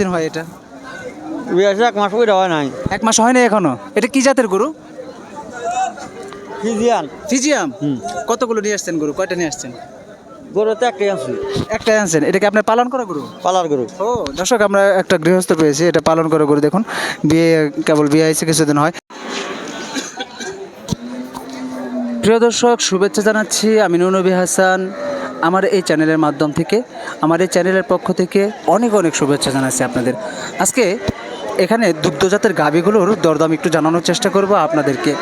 দিন হয় এটা? বিয়াছে এক মাস করে হয় নাই। এক মাস হয় না এখনও? এটা কি জাতের গরু? ফিজিয়ান। ফিজিয়াম? কতগুলো নিয়ে আসছেন গরু? কয়টা নিয়ে আসছেন? গরু তো একটাই আছে। একটাই আনছেন। এটাকে আপনার পালন করা গরু? পালার গরু। ও দর্শক আমরা একটা গৃহস্থ পেয়েছি এটা পালন করে গরু দেখুন। বিয়ে কেবল বিয়ে হয়েছে কিছুদিন হয়। প্রিয় দর্শক শুভেচ্ছা জানাচ্ছি। আমি নুনবী হাসান আমার এই চ্যানেলের মাধ্যম থেকে, আমার এই চ্যানেলের পক্ষ থেকে অনেক অনেক শুভেচ্ছা জানাচ্ছি আপনাদের। আজকে এখানে দুগ্ধজাতের গাভীগুলোর দরদাম একটু জানানোর চেষ্টা করব আপনাদেরকে।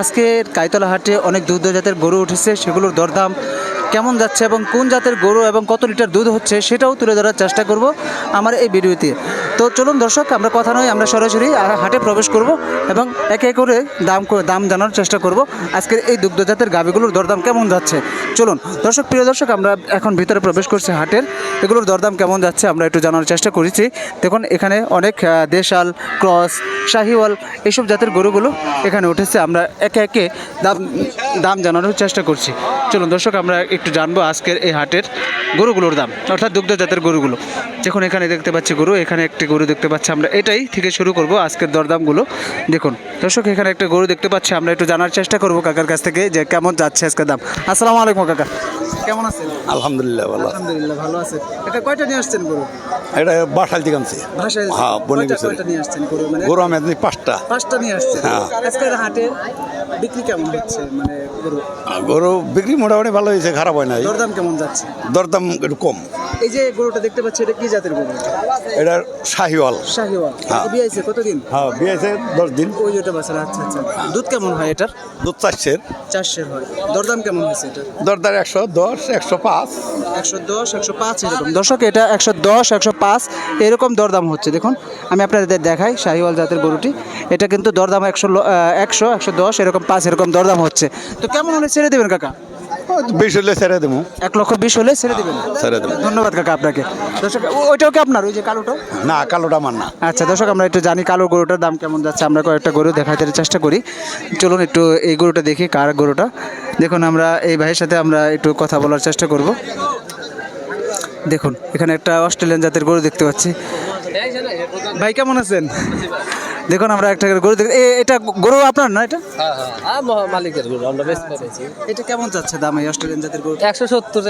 আজকে কাইতলা হাটে অনেক দুগ্ধজাতের গরু উঠেছে, সেগুলোর দরদাম কেমন যাচ্ছে এবং কোন জাতের গরু এবং কত লিটার দুধ হচ্ছে সেটাও তুলে ধরার চেষ্টা করব আমার এই ভিডিওতে। তো চলুন দর্শক, আমরা কথা নয়, আমরা সরাসরি হাটে প্রবেশ করব এবং একে করে দাম দাম জানার চেষ্টা করব। আজকের এই দুগ্ধজাতের গাভীগুলোর দরদাম কেমন যাচ্ছে? চলুন, দর্শক, প্রিয় দর্শক, আমরা এখন ভিতরে প্রবেশ করছি হাটের। এগুলোর দরদাম কেমন যাচ্ছে আমরা একটু জানার চেষ্টা করেছি। দেখুন, এখানে অনেক দেশাল, ক্রস, শাহিওয়াল এইসব জাতের গরুগুলো এখানে উঠেছে। আমরা একে একে দাম দাম জানানোর চেষ্টা করছি। চলুন দর্শক, আমরা একটু জানব আজকের এই হাটের গরুগুলোর দাম, অর্থাৎ দুগ্ধ জাতের গরুগুলো। দেখুন, এখানে দেখতে পাচ্ছি গরু, এখানে একটি গরু দেখতে পাচ্ছি আমরা। এটাই থেকে শুরু করব আজকের দরদামগুলো। দেখুন, দর্শক, এখানে একটা গরু দেখতে পাচ্ছি, আমরা একটু জানার চেষ্টা করব কাকার কাছ থেকে যে কেমন যাচ্ছে আজকের দাম। আসসালামু আলাইকুম, কাকা। কেমন আছেন? আলহামদুলিল্লাহ ভালো। আলহামদুলিল্লাহ ভালো আছে এটা কয়টা নিয়ে আসছেন গরু? এটা বাসাল থেকে আনছি। হ্যাঁ, বনে গেছে। কয়টা নিয়ে আসছেন গরু? মানে গরু আমি পাঁচটা। পাঁচটা নিয়ে আসছেন। হ্যাঁ। আজকের হাটে বিক্রি কেমন হচ্ছে? মানে গরু? গরু বিক্রি মোটামুটি ভালো হয়েছে খারাপ হয় নাই। দরদাম কেমন যাচ্ছে? দরদাম একটু কম। এই যে গরুটা দেখতে পাচ্ছি এটা কি জাতের গরু? এটা শাহিওয়াল। শাহিওয়াল। হ্যাঁ। বিয়েছে কতদিন? হ্যাঁ বিয়েছে দশ দিন। ওই যেটা বাসার আচ্ছা আচ্ছা। দুধ কেমন হয় এটার? দুধ চাষের চারশের হয়। দরদাম কেমন হয়েছে এটা দরদার একশো দশ একশো পাঁচ। একশো দশ একশো পাঁচ এরকম। দর্শক এটা একশো দশ একশো পাঁচ এরকম দরদাম হচ্ছে। দেখুন আমি আপনাদের দেখাই শাহিওয়াল জাতের গরুটি। এটা কিন্তু দরদাম একশো একশো একশো দশ এরকম পাঁচ এরকম দরদাম হচ্ছে। তো কেমন হলে ছেড়ে দেবেন কাকা? বিশ হলে ছেড়ে দেবো। এক লক্ষ বিশ হলে ছেড়ে দেবেন? ছেড়ে দেবো। ধন্যবাদ কাকা আপনাকে। দর্শক ওইটাও কি আপনার ওই যে কালোটা? না কালোটা আমার না। আচ্ছা দর্শক আমরা একটু জানি কালো গরুটার দাম কেমন যাচ্ছে। আমরা কয়েকটা গরু দেখাতে চেষ্টা করি। চলুন একটু এই গরুটা দেখি কার গরুটা। দেখুন আমরা এই ভাইয়ের সাথে আমরা একটু কথা বলার চেষ্টা করব। দেখুন এখানে একটা অস্ট্রেলিয়ান জাতের গরু দেখতে পাচ্ছি। ভাই কেমন আছেন? দেখুন আমরা একটা করে গরু দেখি এটা গরু আপনার না এটা? হ্যাঁ মালিকের গরু আমরা বেশ পেয়েছি এটা কেমন চাচ্ছে দাম এই অস্ট্রেলিয়ান জাতের গরু? একশো সত্তর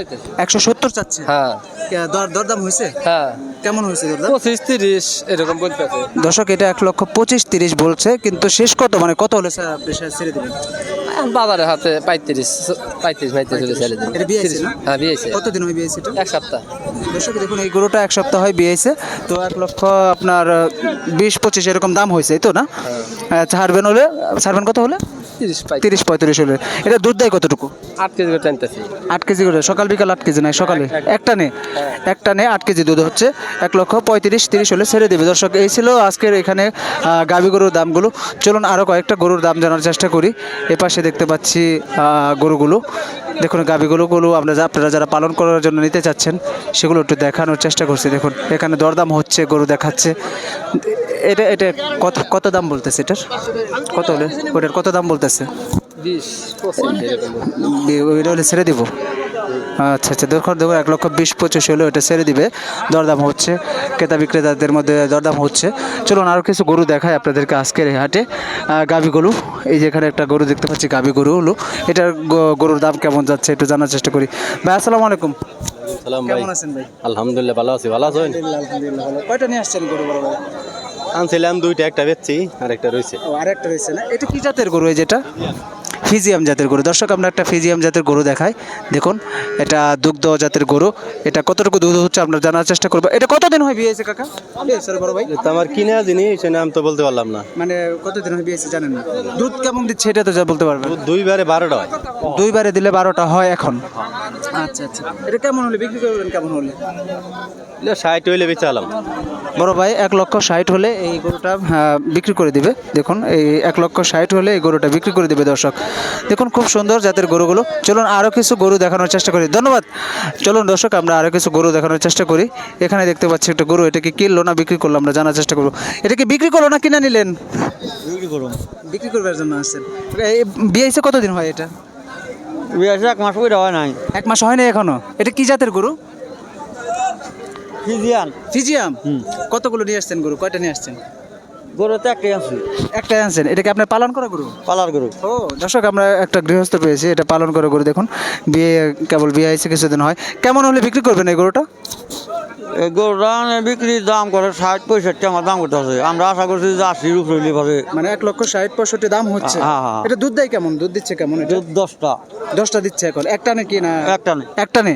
একশো সত্তর চাচ্ছে? হ্যাঁ। দরদাম হয়েছে? হ্যাঁ। কেমন হয়েছে দরদাম? পঁচিশ তিরিশ এরকম দর্শক এটা এক লক্ষ পঁচিশ তিরিশ বলছে কিন্তু শেষ কত? মানে কত হলে ছেড়ে দেবেন? বাজারের হাতে পঁয়ত্রিশ পঁয়ত্রিশ পঁয়ত্রিশ ছেড়ে দিন এটা বিয়েছে হ্যাঁ বিয়েছে কতদিন হয় বিয়েছে এটা? এক সপ্তাহ। দর্শক দেখুন এই গরুটা এক সপ্তাহ হয় বিয়েছে তো এক লক্ষ আপনার বিশ পঁচিশ এরকম দাম হয়েছে তো না? ছাড়বেন হলে? ছাড়বেন কত হলে? তিরিশ পঁয়ত্রিশ তিরিশ পঁয়ত্রিশ হলে। এটা দুধ দেয় কতটুকু? আট কেজি করে টানতেছি। আট কেজি করে। সকাল বিকাল আট কেজি নাই সকালে? একটা নে একটা নে আট কেজি দুধ হচ্ছে। এক লক্ষ পঁয়ত্রিশ তিরিশ হলে ছেড়ে দেবে। দর্শক এই ছিল আজকের এখানে গাভী গরুর দামগুলো। চলুন আরও কয়েকটা গরুর দাম জানার চেষ্টা করি। এ পাশে দেখতে পাচ্ছি গরুগুলো। দেখুন গাভীগুলোগুলো আমরা আপনারা যারা পালন করার জন্য নিতে চাচ্ছেন সেগুলো একটু দেখানোর চেষ্টা করছি। দেখুন এখানে দরদাম হচ্ছে গরু দেখাচ্ছে। এটা এটা কত কত দাম বলতেছে এটার? কত হলে? ওটার কত দাম বলতেছে? ওইটা হলে ছেড়ে দিব। আচ্ছা আচ্ছা দেখো দেখো এক লক্ষ বিশ পঁচিশ হলে ওটা ছেড়ে দিবে। দরদাম হচ্ছে ক্রেতা বিক্রেতাদের মধ্যে দরদাম হচ্ছে। চলুন আরও কিছু গরু দেখায় আপনাদেরকে আজকের এই হাটে। গাভী গরু এই যে এখানে একটা গরু দেখতে পাচ্ছি গাভী গরু হলো। এটার গরুর দাম কেমন যাচ্ছে একটু জানার চেষ্টা করি। ভাই আসসালামু আলাইকুম। কেমন আছেন ভাই? আলহামদুলিল্লাহ ভালো আছি ভালো আছেন? কয়টা নিয়ে আসছেন গরু বড় ভাই? আনছিলাম দুইটা, একটা বেচছি আর একটা রয়েছে। আর একটা রয়েছে না? এটা কি জাতের গরু এই যেটা? ফিজিয়াম জাতের গরু। দর্শক আমরা একটা ফিজিয়াম জাতের গরু দেখাই। দেখুন এটা দুগ্ধ জাতের গরু। এটা কতটুকু দুধ হচ্ছে আপনার জানার চেষ্টা করব। এটা কতদিন হয় বিয়েছে কাকা? বড় ভাই। আমার কিনা জিনিস সে নাম তো বলতে পারলাম না। মানে কতদিন হয় বিয়েছে জানেন না? দুধ কেমন দিচ্ছে এটা তো যা বলতে পারবেন। দুইবারে বারোটা হয়। দুইবারে দিলে বারোটা হয় এখন। আচ্ছা আচ্ছা। এটা কেমন হলে বিক্রি করবেন কেমন হলে? ষাট হইলে বেচালাম বড় ভাই এক লক্ষ ষাট হলে এই গরুটা বিক্রি করে দিবে। দেখুন এই এক লক্ষ ষাট হলে এই গরুটা বিক্রি করে দিবে দর্শক। দেখুন খুব সুন্দর জাতের গরুগুলো। চলুন আরও কিছু গরু দেখানোর চেষ্টা করি। ধন্যবাদ। চলুন দর্শক আমরা আরও কিছু গরু দেখানোর চেষ্টা করি। এখানে দেখতে পাচ্ছি একটা গরু এটাকে কিনলো না বিক্রি করল আমরা জানার চেষ্টা করব। এটাকে বিক্রি করল না কিনে নিলেন? বিক্রি করবার জন্য আসছেন। এই বিয়ে এসে কতদিন হয় এটা? বিয়াছে এক মাস হয় নাই। এক মাস হয় না এখনও? এটা কি জাতের গরু? ফিজিয়ান। ফিজিয়াম? কতগুলো নিয়ে আসছেন গরু? কয়টা নিয়ে আসছেন? গরু তো একটাই আনছি একটাই আনছেন এটাকে আপনার পালন করা গরু? পালার গরু। ও দর্শক আমরা একটা গৃহস্থ পেয়েছি। এটা পালন করে গরু দেখুন। বিয়ে কেবল বিয়ে হয়েছে কিছুদিন হয়। কেমন হলে বিক্রি করবেন এই গরুটা? বিক্রির দাম করে ষাট পঁয়ষট্টি আমার দাম করতে আছে আমরা আশা করছি যে আশির উপরে নিলে মানে এক লক্ষ ষাট পঁয়ষট্টি দাম হচ্ছে। হ্যাঁ, হ্যাঁ। এটা দুধ দেয় কেমন? দুধ দিচ্ছে কেমন এটা? দুধ দশটা। দশটা দিচ্ছে এখন। একটা নে কি না? একটা নেই একটা নে?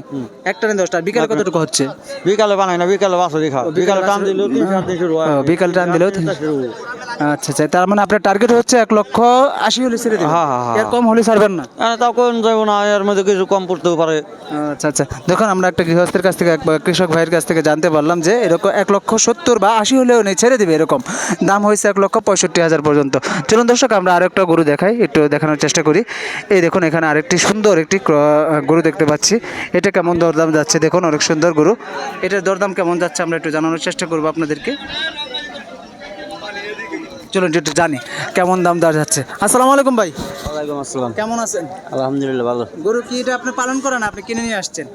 একটা নে দশটা। বিকালে কতটুকু হচ্ছে? বিকালে বানাই না বিকালে বাসরি খাও বিকালে টান দিলেও শুরু হয়। বিকালে টান দিলেও আচ্ছা আচ্ছা। তার মানে আপনার টার্গেট হচ্ছে এক লক্ষ আশি হলে ছেড়ে দেবেন। হ্যাঁ, হ্যাঁ, হ্যাঁ। এর কম হলে ছাড়বেন না। তাও যাব না এর মধ্যে কিছু কম পড়তেও পারে। আচ্ছা আচ্ছা। দেখুন আমরা একটা গৃহস্থের কাছ থেকে কৃষক ভাইয়ের কাছ থেকে জানতে পারলাম যে এরকম এক লক্ষ সত্তর বা আশি হলেও নেই, ছেড়ে দেবে এরকম। দাম হয়েছে এক লক্ষ পঁয়ষট্টি হাজার পর্যন্ত। চলুন দর্শক, আমরা আরেকটা গরু দেখাই, একটু দেখানোর চেষ্টা করি। এই দেখুন, এখানে আরেকটি সুন্দর একটি গরু দেখতে পাচ্ছি। এটা কেমন দরদাম যাচ্ছে দেখুন, অনেক সুন্দর গরু। এটার দরদাম কেমন যাচ্ছে আমরা একটু জানানোর চেষ্টা করব আপনাদেরকে। চলুন একটু জানি কেমন দাম দর যাচ্ছে। আসসালামু আলাইকুম ভাই। ওয়ালাইকুম আসসালাম। কেমন আছেন? আলহামদুলিল্লাহ ভালো। গরু কি এটা আপনি পালন করেন আপনি কিনে নিয়ে আসছেন?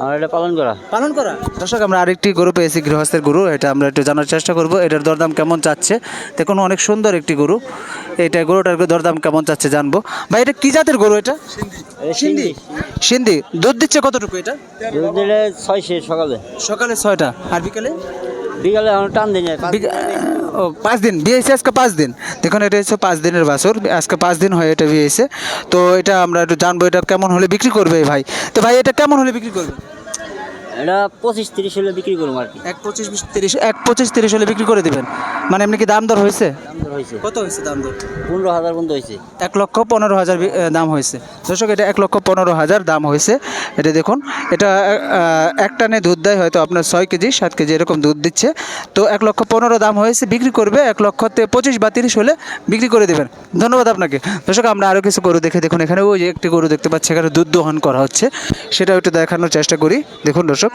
আমার এটা পালন করা। পালন করা? দর্শক আমরা আরেকটি গরু পেয়েছি গৃহস্থের গরু এটা আমরা একটু জানার চেষ্টা করব। এটার দরদাম কেমন চাচ্ছে? দেখুন অনেক সুন্দর একটি গরু। এটা গরুটার দরদাম কেমন চাচ্ছে জানব। ভাই এটা কি জাতের গরু এটা? সিন্ধি। সিন্ধি। দুধ দিচ্ছে কতটুকু এটা? দুধ দিলে ছয় সকালে। সকালে ছয়টা। আর বিকালে? বিকালে টান দিন পাঁচ দিন, বিয়ে হয়েছে আজকে পাঁচ দিন। দেখুন, এটা হচ্ছে পাঁচ দিনের বাছর, আজকে পাঁচ দিন হয় এটা বিয়ে তো এটা আমরা একটু জানব, এটা কেমন হলে বিক্রি করবে ভাই? তো ভাই, এটা কেমন হলে বিক্রি করবে? এটা পঁচিশ তিরিশ হলে বিক্রি করব আর কি। এক পঁচিশ বিশ তিরিশ এক পঁচিশ তিরিশ হলে বিক্রি করে দিবেন। মানে এমনি কি দাম দর হয়েছে? দাম দর হয়েছে। কত হয়েছে দাম দর? পনেরো হাজার পর্যন্ত হয়েছে। এক লক্ষ পনেরো হাজার দাম হয়েছে। দর্শক এটা এক লক্ষ পনেরো হাজার দাম হয়েছে। এটা দেখুন এটা আহ, এক টানে দুধ দেয় হয়তো আপনার ছয় কেজি সাত কেজি এরকম দুধ দিচ্ছে। তো এক লক্ষ পনেরো দাম হয়েছে বিক্রি করবে এক লক্ষ তে- পঁচিশ বা তিরিশ হলে বিক্রি করে দেবেন। ধন্যবাদ আপনাকে। দর্শক আমরা আরও কিছু গরু দেখে দেখুন এখানে ওই যে একটি গরু দেখতে পাচ্ছি এখানে দুধ দোহন করা হচ্ছে। সেটাও একটু দেখানোর চেষ্টা করি। দেখুন দর্শক।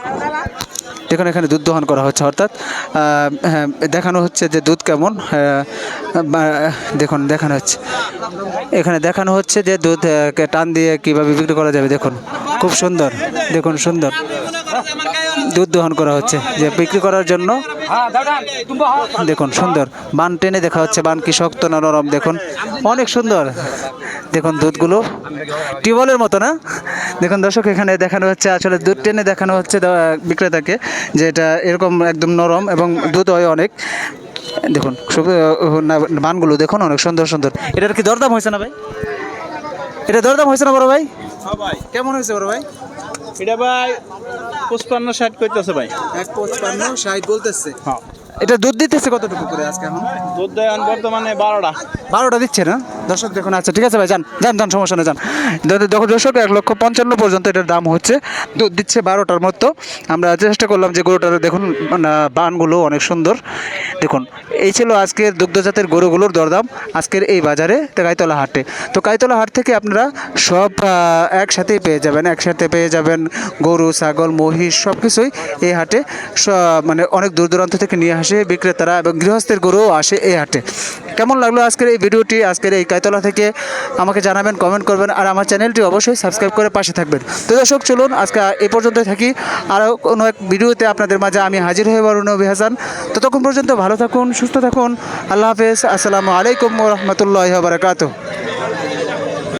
দেখুন এখানে দুধ দহন করা হচ্ছে অর্থাৎ হ্যাঁ, দেখানো হচ্ছে যে দুধ কেমন দেখুন দেখানো হচ্ছে। এখানে দেখানো হচ্ছে যে দুধ টান দিয়ে কীভাবে বিক্রি করা যাবে দেখুন। খুব সুন্দর দেখুন সুন্দর। দুধ দহন করা হচ্ছে যে বিক্রি করার জন্য দেখুন সুন্দর। বান টেনে দেখা হচ্ছে বান কি শক্ত না নরম দেখুন। অনেক সুন্দর। দেখুন দুধগুলো। টিউবওয়েলের মতো না? দেখুন দর্শক এখানে দেখানো হচ্ছে আসলে দুধ টেনে দেখানো হচ্ছে বিক্রেতাকে যে এটা এরকম একদম নরম এবং দুধ হয় অনেক। দেখুন বানগুলো দেখুন অনেক সুন্দর সুন্দর। এটার কি দরদাম হয়েছে না ভাই? এটা দরদাম হয়েছে না বড় ভাই? কেমন হয়েছে বড় ভাই? এটা ভাই পঁচপান্ন ষাট করতেছে ভাই। এক পঁচপান্ন ষাট বলতেছে। হ্যাঁ। এটা দুধ দিতেছে কতটুকু করে আজকে এখন? দুধ দেয় এখন বর্তমানে বারোটা। বারোটা দিচ্ছে না? দর্শক দেখুন আচ্ছা ঠিক আছে ভাই, যান যান যান, সমস্যা নেই, যান। দেখো দর্শক, এক লক্ষ পঞ্চান্ন পর্যন্ত এটার দাম হচ্ছে। দুধ দিচ্ছে বারোটার মতো। আমরা চেষ্টা করলাম যে গরুটার, দেখুন মানে বানগুলো অনেক সুন্দর। দেখুন, এই ছিল আজকের দুগ্ধজাতের গরুগুলোর দরদাম, আজকের এই বাজারে তো গাইতলা হাটে। তো গাইতলা হাট থেকে আপনারা সব একসাথেই পেয়ে যাবেন, একসাথে পেয়ে যাবেন গরু, ছাগল, মহিষ সব কিছুই এই হাটে। মানে অনেক দূর দূরান্ত থেকে নিয়ে আসে বিক্রেতারা এবং গৃহস্থের গরুও আসে এই হাটে। কেমন লাগল আজকের এই ভিডিওটি? আজকের এই কাইতলা থেকে আমাকে জানাবেন কমেন্ট করবেন আর আমার চ্যানেলটি অবশ্যই সাবস্ক্রাইব করে পাশে থাকবেন। তো দর্শক, চলুন আজকে এ পর্যন্ত থাকি। আরও কোনো এক ভিডিওতে আপনাদের মাঝে আমি হাজির হয়ে পারব নবী হাসান। ততক্ষণ পর্যন্ত ভালো থাকুন, সুস্থ থাকুন। আল্লাহ হাফেজ। আসসালামু আলাইকুম রহমতুল্লাহ বারকাত